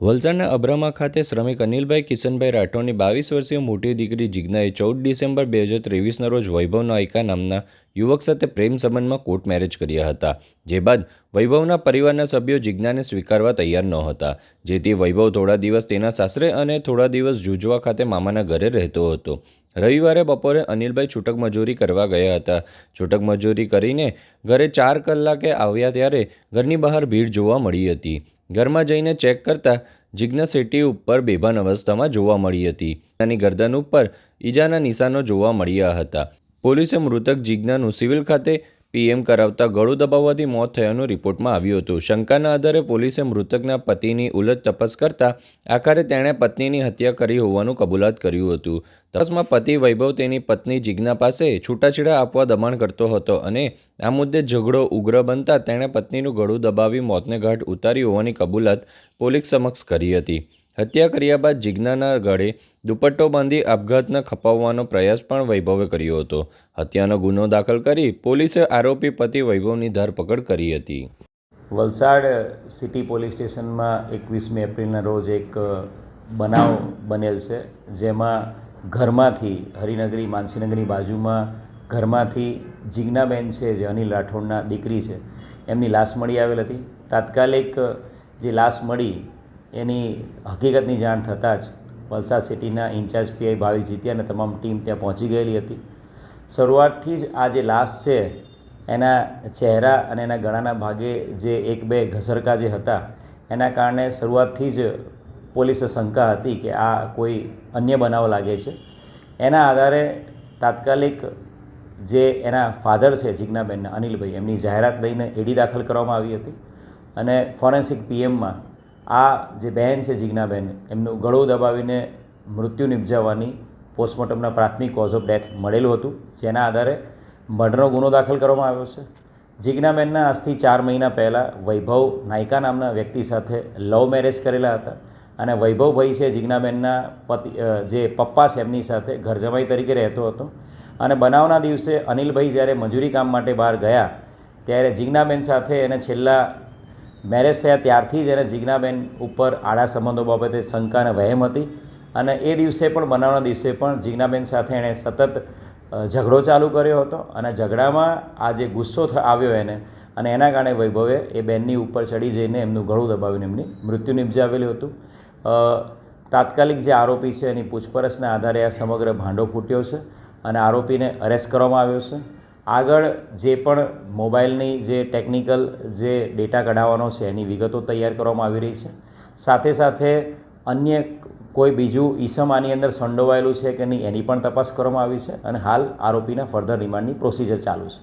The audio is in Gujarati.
વલસાડના અબ્રામા ખાતે શ્રમિક અનિલભાઈ કિશનભાઈ રાઠોડની બાવીસ વર્ષીય મોટી દીકરી જિજ્ઞાએ ચૌદ ડિસેમ્બર બે હજાર ત્રેવીસના રોજ વૈભવ નાયકા નામના યુવક સાથે પ્રેમ સંબંધમાં કોર્ટ મેરેજ કર્યા હતા. જે બાદ વૈભવના પરિવારના સભ્યો જિજ્ઞાને સ્વીકારવા તૈયાર નહોતા જેથી વૈભવ થોડા દિવસ તેના સાસરે અને થોડા દિવસ જુજવા ખાતે મામાના ઘરે રહેતો હતો. રવિવારે બપોરે અનિલભાઈ છૂટક મજૂરી કરવા ગયા હતા. છૂટક મજૂરી કરીને ઘરે ચાર કલાકે આવ્યા ત્યારે ઘરની બહાર ભીડ જોવા મળી હતી. ઘરમાં જઈને ચેક કરતા જિજ્ઞા સેટી ઉપર બેભાન અવસ્થામાં જોવા મળી હતી. તેની ગરદન ઉપર ઈજાના નિશાનો જોવા મળ્યા હતા. પોલીસે મૃતક જિજ્ઞાનું સિવિલ ખાતે પીએમ કરાવતા ગળું દબાવવાથી મોત થયાનું રિપોર્ટમાં આવ્યું હતું. શંકાના આધારે પોલીસે મૃતકના પતિની ઉલટ તપાસ કરતા આખરે તેણે પત્નીની હત્યા કરી હોવાનું કબૂલાત કર્યું હતું. તપાસમાં પતિ વૈભવ તેની પત્ની જિજ્ઞા પાસે છૂટાછેડા આપવા દબાણ કરતો હતો અને આ મુદ્દે ઝઘડો ઉગ્ર બનતા તેણે પત્નીનું ગળું દબાવી મોતને ઘાટ ઉતારી હોવાની કબૂલાત પોલીસ સમક્ષ કરી હતી. હત્યા કર્યા બાદ જિજ્ઞાના ગળે દુપટ્ટો બાંધી આપઘાતને ખપાવવાનો પ્રયાસ પણ વૈભવે કર્યો હતો. હત્યાનો ગુનો દાખલ કરી પોલીસે આરોપી પતિ વૈભવની ધરપકડ કરી હતી. વલસાડ સિટી પોલીસ સ્ટેશનમાં એકવીસમી એપ્રિલના રોજ એક બનાવ બનેલ છે, જેમાં ઘરમાંથી, હરિનગરી, માનસીનગરની બાજુમાં ઘરમાંથી જિજ્ઞાબેન છે, જે અનિલ રાઠોડના દીકરી છે, એમની લાશ મળી આવેલ હતી. તાત્કાલિક જે લાશ મળી એની હકીકતની જાણ થતાં જ વલસાડ સિટીના ઇન્ચાર્જ પીઆઈ ભાવિક જીતી અને તમામ ટીમ ત્યાં પહોંચી ગયેલી હતી. શરૂઆતથી જ આ જે લાશ છે, એના ચહેરા અને એના ગળાના ભાગે જે એક બે ઘસરકા જે હતા, એના કારણે શરૂઆતથી જ પોલીસે શંકા હતી કે આ કોઈ અન્ય બનાવ લાગે છે. એના આધારે તાત્કાલિક જે એના ફાધર છે, જિજ્ઞાબેનના અનિલભાઈ, એમની જાહેરાત લઈને એડી દાખલ કરવામાં આવી હતી અને ફોરેન્સિક પીએમમાં આ જે બહેન છે જિજ્ઞાબેન એમનું ગળું દબાવીને મૃત્યુ નિપજાવવાની પોસ્ટમોર્ટમના પ્રાથમિક કોઝ ઓફ ડેથ મળેલું હતું, જેના આધારે મર્ડરનો ગુનો દાખલ કરવામાં આવ્યો છે. જિજ્ઞાબેનના આજથી ચાર મહિના પહેલાં વૈભવ નાયકા નામના વ્યક્તિ સાથે લવ મેરેજ કરેલા હતા અને વૈભવભાઈ છે જિજ્ઞાબેનના પતિ જે પપ્પા છે, એમની સાથે ઘર જમાઈ તરીકે રહેતો હતો. અને બનાવના દિવસે અનિલભાઈ જ્યારે મજૂરી કામ માટે બહાર ગયા, ત્યારે જિજ્ઞાબેન સાથે એને છેલ્લા મેરેજ થયા ત્યારથી જ એને જિજ્ઞાબેન ઉપર આડા સંબંધો બાબતે શંકા અને વહેમ હતી. અને એ દિવસે પણ બનાવના દિવસે પણ જીજ્ઞાબેન સાથે એણે સતત ઝઘડો ચાલુ કર્યો હતો અને ઝઘડામાં આ જે ગુસ્સો આવ્યો એને અને એના કારણે વૈભવે એ બેનની ઉપર ચડી જઈને એમનું ગળું દબાવીને એમની મૃત્યુ નિપજાવેલું હતું. તાત્કાલિક જે આરોપી છે એની પૂછપરછના આધારે આ સમગ્ર ભાંડો ફૂટ્યો છે અને આરોપીને અરેસ્ટ કરવામાં આવ્યો છે. આગળ જે પણ મોબાઈલની જે ટેકનિકલ જે ડેટા કઢાવવાનો છે, એની વિગતો તૈયાર કરવામાં આવી રહી છે. સાથે સાથે અન્ય કોઈ બીજું ઈસમ આની અંદર સંડોવાયેલું છે કે નહીં, એની પણ તપાસ કરવામાં આવી છે અને હાલ આરોપીના ફર્ધર રિમાન્ડની પ્રોસિજર ચાલુ છે.